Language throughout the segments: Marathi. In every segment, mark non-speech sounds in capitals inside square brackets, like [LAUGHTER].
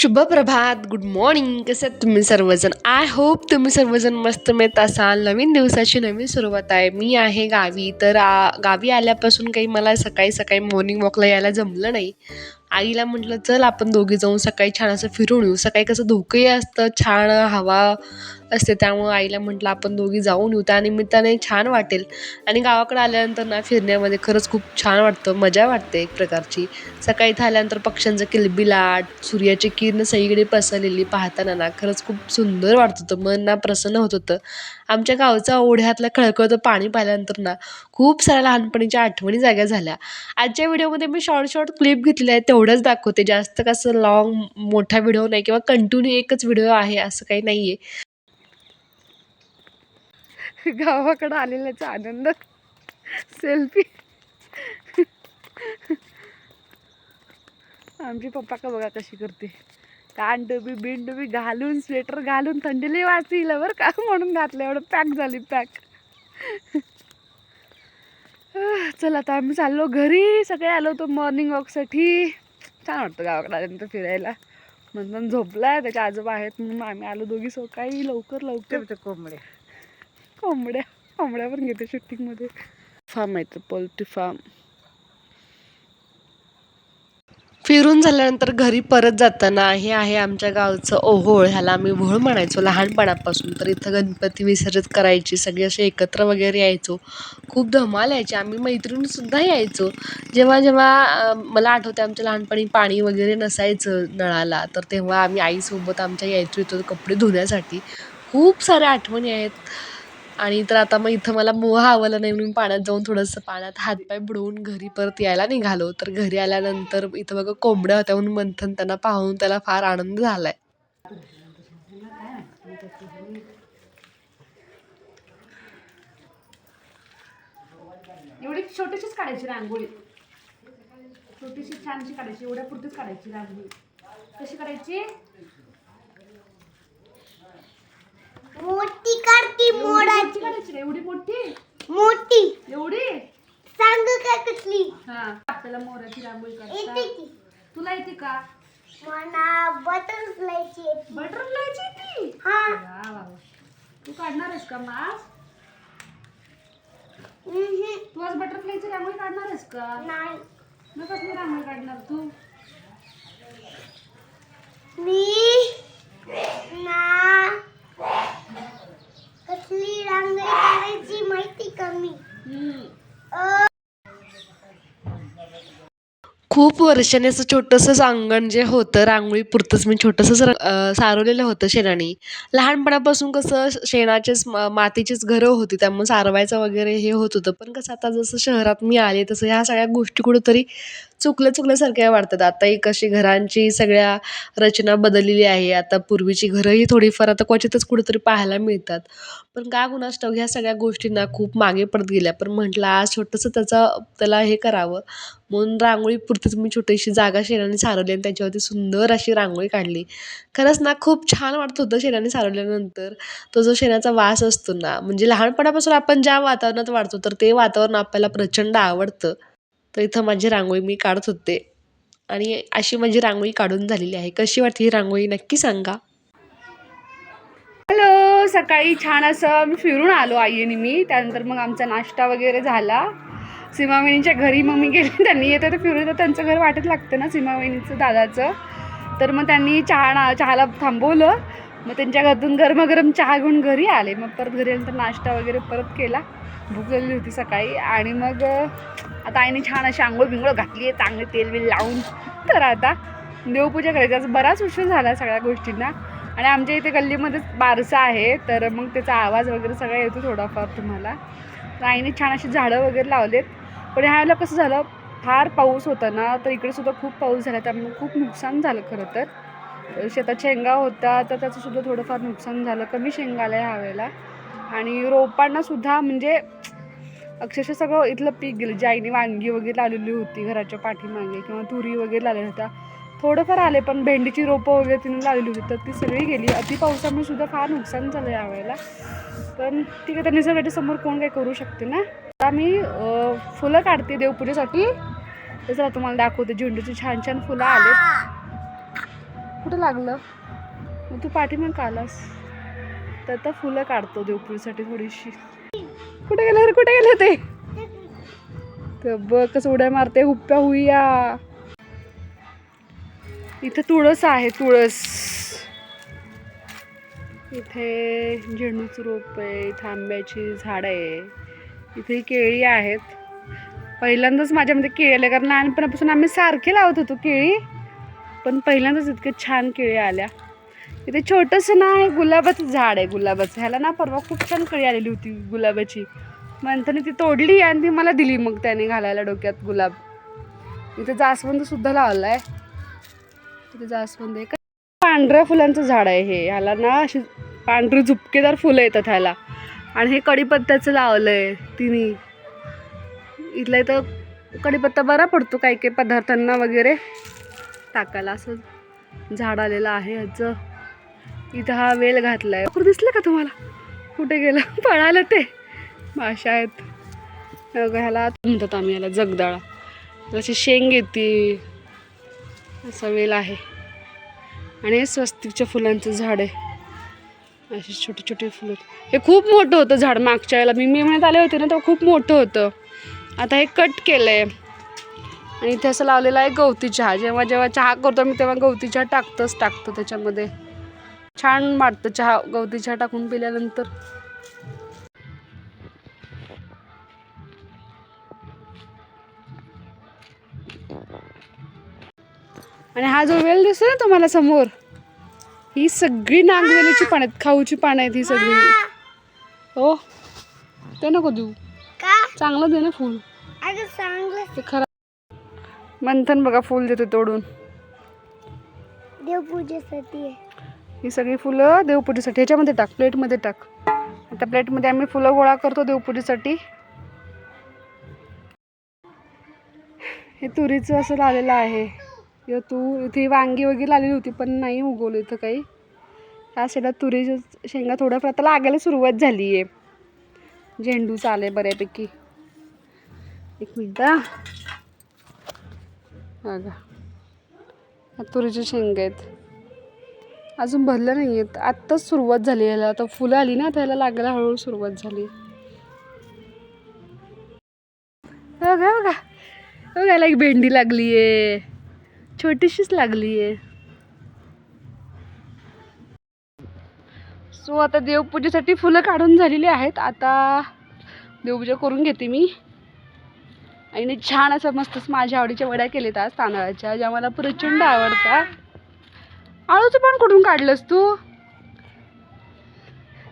शुभ प्रभात गुड मॉर्निंग कसे आहेत तुम्ही सर्वजण? आय होप तुम्ही सर्वजण मस्त मिळत असाल. नवीन दिवसाची नवीन सुरुवात आहे. मी आहे गावी. तर आ, गावी आल्यापासून काही मला सकाळी सकाळी मॉर्निंग वॉकला यायला जमलं नाही. आईला म्हटलं चल आपण दोघी जाऊन सकाळी छान असं फिरून येऊ. सकाळी कसं धोकंही असतं. छान हवा असते. त्यामुळं आईला म्हटलं आपण दोघी जाऊन येऊ. त्यानिमित्ताने छान वाटेल. आणि गावाकडे आल्यानंतर ना फिरण्यामध्ये खरंच खूप छान वाटतं. मजा वाटते एक प्रकारची. सकाळी इथं आल्यानंतर पक्ष्यांचं किलबिलाट सूर्याची किरण सगळीकडे पसरलेली पाहताना ना खरंच खूप सुंदर वाटत होतं. मन ना प्रसन्न होत होतं. आमच्या गावचा ओढ्यातलं खळखळतं पाणी पाहिल्यानंतर ना खूप साऱ्या लहानपणीच्या आठवणी जाग्या झाल्या. आजच्या व्हिडिओमध्ये मी शॉर्ट शॉर्ट क्लिप घेतलेल्या आहेत तेवढंच दाखवते. जास्त कसं लॉंग मोठा व्हिडिओ नाही किंवा कंटिन्यू एकच व्हिडिओ आहे असं काही नाही आहे [LAUGHS] गावाकडं आलेल्याचा आनंद. सेल्फी आमची पप्पा का बघा कशी करते. कान डबी बिन डबी घालून स्वेटर घालून थंडीला वाचील बरं का? म्हणून घातलं एवढं पॅक झाली पॅक चला आता आम्ही चाललो घरी. सगळे आलो होतो मॉर्निंग वॉकसाठी छान वाटतं गावाकडे आल्यानंतर फिरायला. म्हणून झोपलाय त्याच्या आजोबा आहेत म्हणून आम्ही आलो दोघी सकाळी लवकर लवकर. कोंबड्या कोंबड्या कोंबड्या पण घेते शूटिंगमध्ये. फार्म आहे तर पोल्ट्री फार्म. फिरून झाल्यानंतर घरी परत जाताना हे आहे आमच्या गावचं ओहोळ ह्याला आम्ही ओहोळ म्हणायचो लहानपणापासून. तर इथं गणपती विसर्जित करायची सगळे असे एकत्र वगैरे यायचो. खूप धमाल यायची आम्ही मैत्रिणीसुद्धा यायचो. जेव्हा जेव्हा मला आठवते आमच्या लहानपणी पाणी वगैरे नसायचं नळाला तर तेव्हा आम्ही आईसोबत आमच्या यायचो इथं कपडे धुण्यासाठी. खूप साऱ्या आठवणी आहेत. आणि तर आता मग इथं मला मोह आवलं नाही म्हणून पाण्यात जाऊन थोडंसं पाण्यात हातपाय बुडवून घरी परत यायला निघालो. तर घरी आल्यानंतर इथं बघा कोंबड्या होत्या म्हणून मंथन त्यांना पाहून त्याला फार आनंद झालाय. एवढी छोटीशीच काढायची रांगोळी. छोटीशी छानशी काढायची एवढ्या पुरतीच काढायची रांगोळी. कशी करायची मोठी काढती मोडाची. काढायची का? एवढी मोठी? मोठी. एवढी? सांग का कसली? हा. आपल्याला मोराची रांगोळी येते काढता की तुला येते का? मला बटरफ्लायची येते. बटरफ्लायची ती हा. वा वा वा. तू काढणार आहेस का मास? तू आज बटरफ्लायची रांगोळी काढणार आहेस का? नाही. मग कसली रांगोळी काढणार तू मी ना कसली रांगोळी काढायची माहिती का मी हम्म. खूप वर्षाने असं छोटंसं अंगण जे होतं रांगोळी पुरतंच मी छोटंसं र सारवलेलं होतं शेणाने. लहानपणापासून कसं शेणाचेच म- मातीचीच घरं होती त्यामुळे सारवायचं वगैरे हे होत होतं. पण कसं आता जसं शहरात मी आले तसं ह्या सगळ्या गोष्टी कुठंतरी चुकलं चुकल्यासारख्या वाटतात. आता एक अशी घरांची सगळ्या रचना बदललेली आहे. आता पूर्वीची घरंही थोडीफार आता क्वचितच कुठेतरी पाहायला मिळतात. पण का कुणास ठाऊक ह्या सगळ्या गोष्टींना खूप मागे पडत गेल्या. पण म्हटलं आज छोटंसं त्याचा त्याला हे करावं. म्हणून रांगोळी पुरतीच मी छोटीशी जागा शेणाने सारवली आणि त्याच्यावरती सुंदर अशी रांगोळी काढली. खरंच ना खूप छान वाटत होतं शेणाने सारवल्यानंतर. तो जो शेणाचा वास असतो ना म्हणजे लहानपणापासून आपण ज्या वातावरणात वाढतो तर ते वातावरण आपल्याला प्रचंड आवडतं. तर इथं माझी रांगोळी मी काढत होते. आणि अशी माझी रांगोळी काढून झालेली आहे. कशी वाटते ही रांगोळी? नक्की सांगा. हॅलो सकाळी छान असं मी फिरून आलो आईने मी. त्यानंतर मग आमचा नाश्ता वगैरे झाला. सीमावहिनीच्या घरी मग मी गेले. [LAUGHS] त्यांनी येतं तर फिरून येतं. त्यांचं घर वाटत लागतं ना सीमावहिनीचं दादाचं. तर मग त्यांनी चहा ना चहाला थांबवलं. मग त्यांच्या घरातून गरमागरम चहा घेऊन घरी आले. मग परत घरी आल्यानंतर नाश्ता वगैरे परत केला. भूक लागली होती सकाळी. आणि मग आता आईने छान अशी आंघोळ बिंगोळ घातली आहे चांगले तेल बिल लावून. तर आता देवपूजा करायची आज बराच उशीर झाला सगळ्या गोष्टींना. आणि आमच्या इथे गल्लीमध्येच बारसा आहे. तर मग त्याचा आवाज वगैरे सगळा येतो थोडाफार तुम्हाला. तर आईने छान अशी झाडं वगैरे लावलेत. पण ह्याला कसं झालं फार पाऊस होता ना तर इकडेसुद्धा खूप पाऊस झाला. त्यामुळे खूप नुकसान झालं खरं तर. शेतात शेंगा होता तर त्याचंसुद्धा थोडंफार नुकसान झालं. कमी शेंगा आल्या ह्या वेळेला. आणि रोपांना सुद्धा म्हणजे अक्षरशः सगळं इथलं पीक गेलं. जे आईने वांगी वगैरे लावलेली होती घराच्या पाठीमागे किंवा तुरी वगैरे लावलेल्या होत्या. थोडंफार आले पण भेंडीची रोपं वगैरे तिने लावलेली होती. तर ती सगळी गेली. अति पावसामुळे सुद्धा फार नुकसान झालं यावेळेला. पण ठीक आहे तर निसर्गाच्या समोर कोण काही करू शकते ना? आता मी फुलं काढते देवपूजेसाठी. तसं तुम्हाला दाखवते. झेंडूची छान छान फुलं आले कुठं लागलं? मग तू पाठीमाग का आलास? तर आता फुलं काढतो देवपुरीसाठी थोडीशी. कुठे गेलं रे? कुठे गेलं ते? तर बघ कसं उड्या मारते हुप्प्या हुया इथे तुळस आहे तुळस. इथे झेंडूचं रोप आहे इथे आंब्याची झाड आहे. इथे केळी आहेत. पहिल्यांदाच माझ्यामध्ये केळी आल्या कारण लहानपणापासून आम्ही सारखे लावत होतो केळी. पण पहिल्यांदाच इतके छान केळी आल्या. इथे छोटंसं ना आहे गुलाबाचं झाड आहे गुलाबाचं. ह्याला ना परवा खूप छान कळी आलेली होती गुलाबाची. म्हणताना ती तोडली आणि ती मला दिली मग त्याने घालायला डोक्यात गुलाब. इथे जास्वंद सुद्धा लावला आहे इथे जास्वंद आहे. का पांढऱ्या फुलांचं झाड आहे हे. ह्याला ना अशी पांढरी झुपकेदार फुलं येतात ह्याला. आणि हे कढीपत्त्याचं लावलं आहे तिने. इथलं इथं कढीपत्ता बरा पडतो काही काही पदार्थांना वगैरे. टाकायला असं झाड आलेलं आहे ह्याचं. इथं हा वेल घातलाय. आहे दिसलं का तुम्हाला? कुठे गेलं? [LAUGHS] पळालं ते. माशा आहेत. अगं ह्याला म्हणतात आम्ही याला जगदाळा. जशी शेंग येते असा वेल आहे. आणि हे स्वस्तिकच्या फुलांचं झाड आहे. अशी छोटी छोटी फुलं हे खूप मोठं होतं झाड मागच्या वेळेला. मी मी महिन्यात आले होते ना तेव्हा खूप मोठं होतं. आता हे कट केलं आहे आणि इथे असं लावलेलं आहे गवती चहा जेव्हा जेव्हा चहा करतो मी तेव्हा गवती चहा टाकतंच टाकतो त्याच्यामध्ये. छान वाटतं चहा गवती चहा टाकून पिल्यानंतर. आणि हा जो वेल दिसतो ना तुम्हाला समोर ही सगळी नागवेलीची पानं आहेत खाऊची पानं आहेत ही सगळी. हो. ते नको देऊ. का? चांगलं दे ना फुल. ते खरं. मंथन बघा फुल देते तोडून. देवपूजेसाठी ही सगळी फुलं देवपूजेसाठी. ह्याच्यामध्ये टाक प्लेटमध्ये टाक. आता प्लेटमध्ये आम्ही फुलं गोळा करतो देवपूजेसाठी. हे तुरीचं असं लावलेलं आहे. तू इथे वांगी वगैरे लावलेली होती पण नाही उगवलं इथं काही. ह्या साईडला तुरीच्या शेंगा थोड्याफार आता लागायला सुरुवात झाली आहे झेंडू आहे बऱ्यापैकी. एक मिनटं हा. बघा तुरीच्या शेंगा आहेत. अजून भरलं नाही आहेत. आत्ताच सुरुवात झाली याला आता फुलं आली ना त्याला लागायला हळूहळू सुरुवात झाली. बघा बघा. बघायला एक भेंडी लागली आहे छोटीशीच लागली आहे सो आता देवपूजेसाठी फुलं काढून झालेली आहेत. आता देवपूजा करून घेते मी. आणि छान असं मस्तच माझ्या आवडीच्या वड्या केलेत आज तांदळाच्या ज्या मला प्रचंड आवडतात. आळूचं पान कुठून काढलंस तू?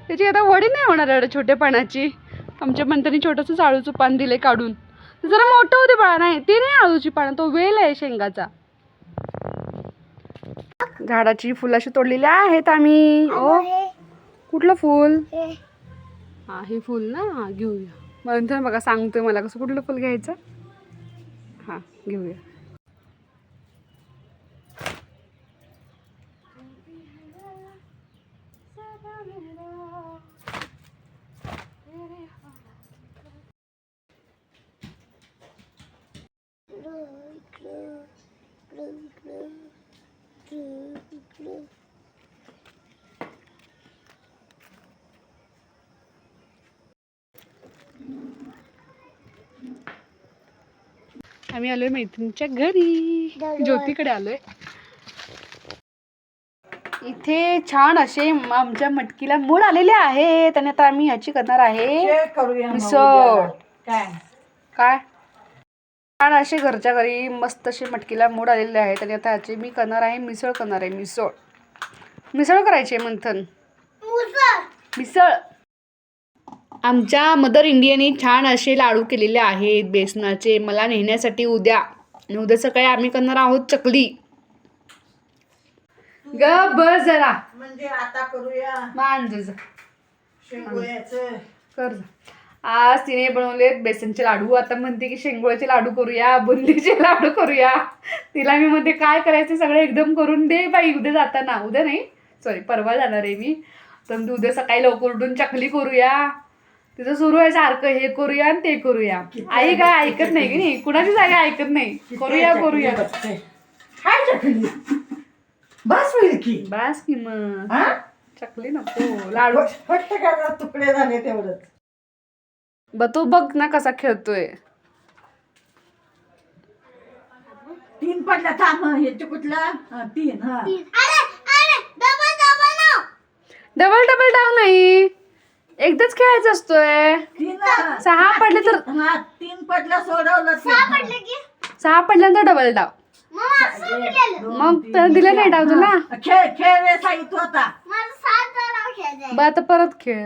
त्याची आता वडी नाही होणार एवढ्या छोट्या पानाची. आमच्या मंत्र्यांनी छोटंसंच आळूचं पान दिले काढून. जरा मोठं होते बाळा नाही ते नाही आळूची पानं तो वेल आहे शेंगाचा. झाडाची फुलं अशी तोडलेली आहेत आम्ही. ओ कुठलं फुल? हा हे फुल ना घेऊया. म्हणून बघा सांगतोय मला कसं कुठलं फुल घ्यायचं? हां घेऊया. आम्ही आलोय मैत्रिणीच्या घरी. ज्योतीकडे आलोय. इथे छान असे आमच्या मटकीला मूड आलेले आहेत आणि आता आम्ही ह्याची करणार आहे. मिसळ काय? छान असे घरच्या घरी मस्त असे मटकीला मूड आलेले आहेत. आणि आता ह्याची मी करणार आहे मिसळ करणार आहे मिसळ. मिसळ करायची आहे मंथन. मुसळ. आमच्या मदर इंडियाने छान असे लाडू केलेले आहेत बेसनाचे. मला नेण्यासाठी उद्या. आणि उद्या सकाळी आम्ही करणार आहोत चकली. ग बस जरा. म्हणजे आता करूया. मान कर जा. आज तिने बनवलेत बेसनचे लाडू. आता म्हणते की शेंगोळ्याचे लाडू करूया बुंदीचे लाडू करूया. तिला मी म्हणते काय करायचं? सगळं एकदम करून दे बाई उद्या जाताना. उद्या नाही सॉरी परवा जाणार आहे मी. तर म्हणते उद्या सकाळी लवकर उठून चकली करूया. तिथं सुरू आहे सारखं हे करूया आणि ते करूया. आई काय ऐकत नाही की नाही? कुणाची जागा ऐकत नाही? करूया करूया. बस की. बस की मग. चकली नको. लाडू. तुकडे झाले तेवढंच. ब तो बघ ना कसा खेळतोय. तीन पडला थांब हे कुठला? हा, तीन हा. अरे अरे डबल डबल नाव डबल डबल डाव नाही. एकदाच खेळायचा असतोय. तीन हा. सहा पडले तर हा तीन पडला सोडवलं तीन. सहा पडलं की? सहा पडल्यानंतर डबल डाव मग असं केलं दोन, मग तीन, त्याला दिलं नाही. डाव तुला? हा. खेळ खेळ रे साहित होता माझं सात नाव खेळायचं ब आता परत खेळ.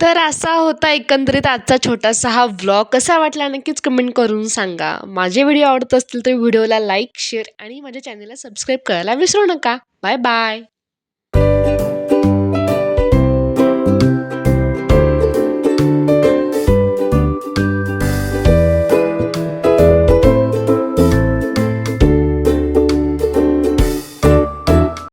तर असा होता एकंदरीत आजचा छोटासा हा व्लॉग कसा वाटला नक्कीच कमेंट करून सांगा. माझे व्हिडिओ आवडत असतील तर व्हिडिओला लाईक शेअर आणि माझ्या चॅनलला सबस्क्राईब करायला विसरू नका. Bye bye